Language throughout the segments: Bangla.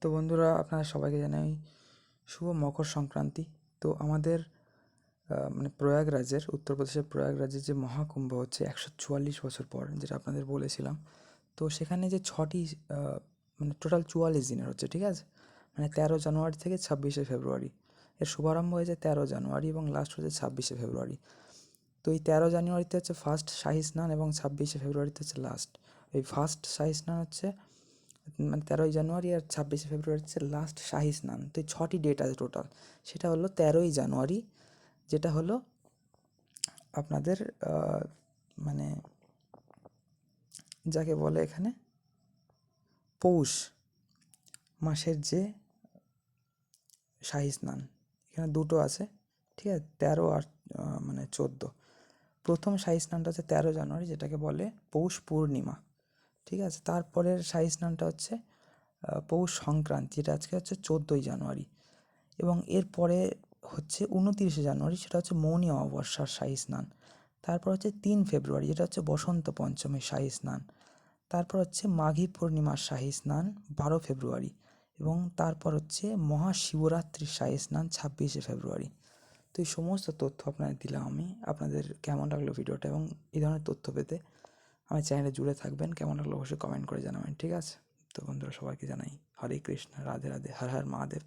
তো বন্ধুরা, আপনারা সবাইকে জানাই শুভ মকর সংক্রান্তি। তো আমাদের মানে প্রয়াগরাজের উত্তরপ্রদেশের প্রয়াগরাজের যে মহাকুম্ভ হচ্ছে একশো চুয়াল্লিশ বছর পর, যেটা আপনাদের বলেছিলাম। তো সেখানে যে ছটি মানে টোটাল চুয়াল্লিশ দিনের হচ্ছে, ঠিক আছে? মানে তেরো জানুয়ারি থেকে ছাব্বিশে ফেব্রুয়ারি। এর শুভারম্ভ হয়েছে তেরো জানুয়ারি এবং লাস্ট হচ্ছে ছাব্বিশে ফেব্রুয়ারি। তো এই তেরো জানুয়ারিতে হচ্ছে ফার্স্ট শাহী স্নান এবং ছাব্বিশে ফেব্রুয়ারিতে হচ্ছে লাস্ট এই ফার্স্ট শাহী স্নান হচ্ছে মানে তেরোই জানুয়ারি আর ছাব্বিশে ফেব্রুয়ারি হচ্ছে লাস্ট শাহী স্নান, তো এই ছটি ডেট আছে টোটাল সেটা হলো তেরোই জানুয়ারি, যেটা হলো আপনাদের মানে যাকে বলে এখানে, পৌষ মাসের যে শাহী স্নান, এখানে দুটো আছে, ঠিক আছে? তেরো আর মানে চোদ্দ। প্রথম শাহী স্নানটা হচ্ছে তেরো জানুয়ারি, যেটাকে বলে পৌষ পূর্ণিমা। ঠিক আছে? তারপরের শাহী স্নানটা হচ্ছে পৌষ সংক্রান্তি, যেটা আজকে হচ্ছে চোদ্দোই জানুয়ারি। এবং এরপরে হচ্ছে উনতিরিশে জানুয়ারি, সেটা হচ্ছে মৌনী অমাবস্যার শাহী স্নান। তারপর হচ্ছে তিন ফেব্রুয়ারি, যেটা হচ্ছে বসন্ত পঞ্চমী শাহী স্নান। তারপর হচ্ছে মাঘী পূর্ণিমার শাহী স্নান, বারো ফেব্রুয়ারি। এবং তারপর হচ্ছে মহাশিবরাত্রির শাহী স্নান, ছাব্বিশে ফেব্রুয়ারি। তো এই সমস্ত তথ্য আপনাদের দিলাম আমি। আপনাদের কেমন লাগল ভিডিওটা এবং এই ধরনের তথ্য পেতে আমার চ্যানেলে জুড়ে থাকবেন, কেমন লাগল অবশ্যই কমেন্ট করে জানাবেন, ঠিক আছে? তো বন্ধুরা, সবাইকে জানাই হরে কৃষ্ণ, রাধে রাধে, হর হর মহাদেব,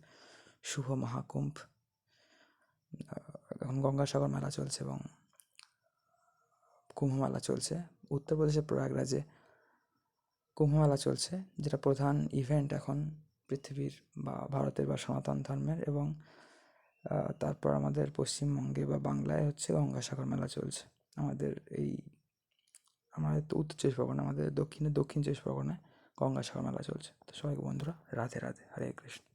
শুভ মহাকুম্ভ। এখন গঙ্গাসাগর মেলা চলছে এবং কুম্ভ মেলা চলছে। উত্তরপ্রদেশের প্রয়াগরাজে কুম্ভ মেলা চলছে, যেটা প্রধান ইভেন্ট এখন পৃথিবীর বা ভারতের বা সনাতন ধর্মের এবং তারপর আমাদের পশ্চিমবঙ্গে বা বাংলায় হচ্ছে গঙ্গাসাগর মেলা চলছে। আমাদের এই আমাদের তো উত্তর চব্বিশ পরগনা, আমাদের দক্ষিণে দক্ষিণ চব্বিশ পরগনায় গঙ্গাসাগর মেলা চলছে। তো সবাই বন্ধুরা, রাধে রাধে, হরে কৃষ্ণ।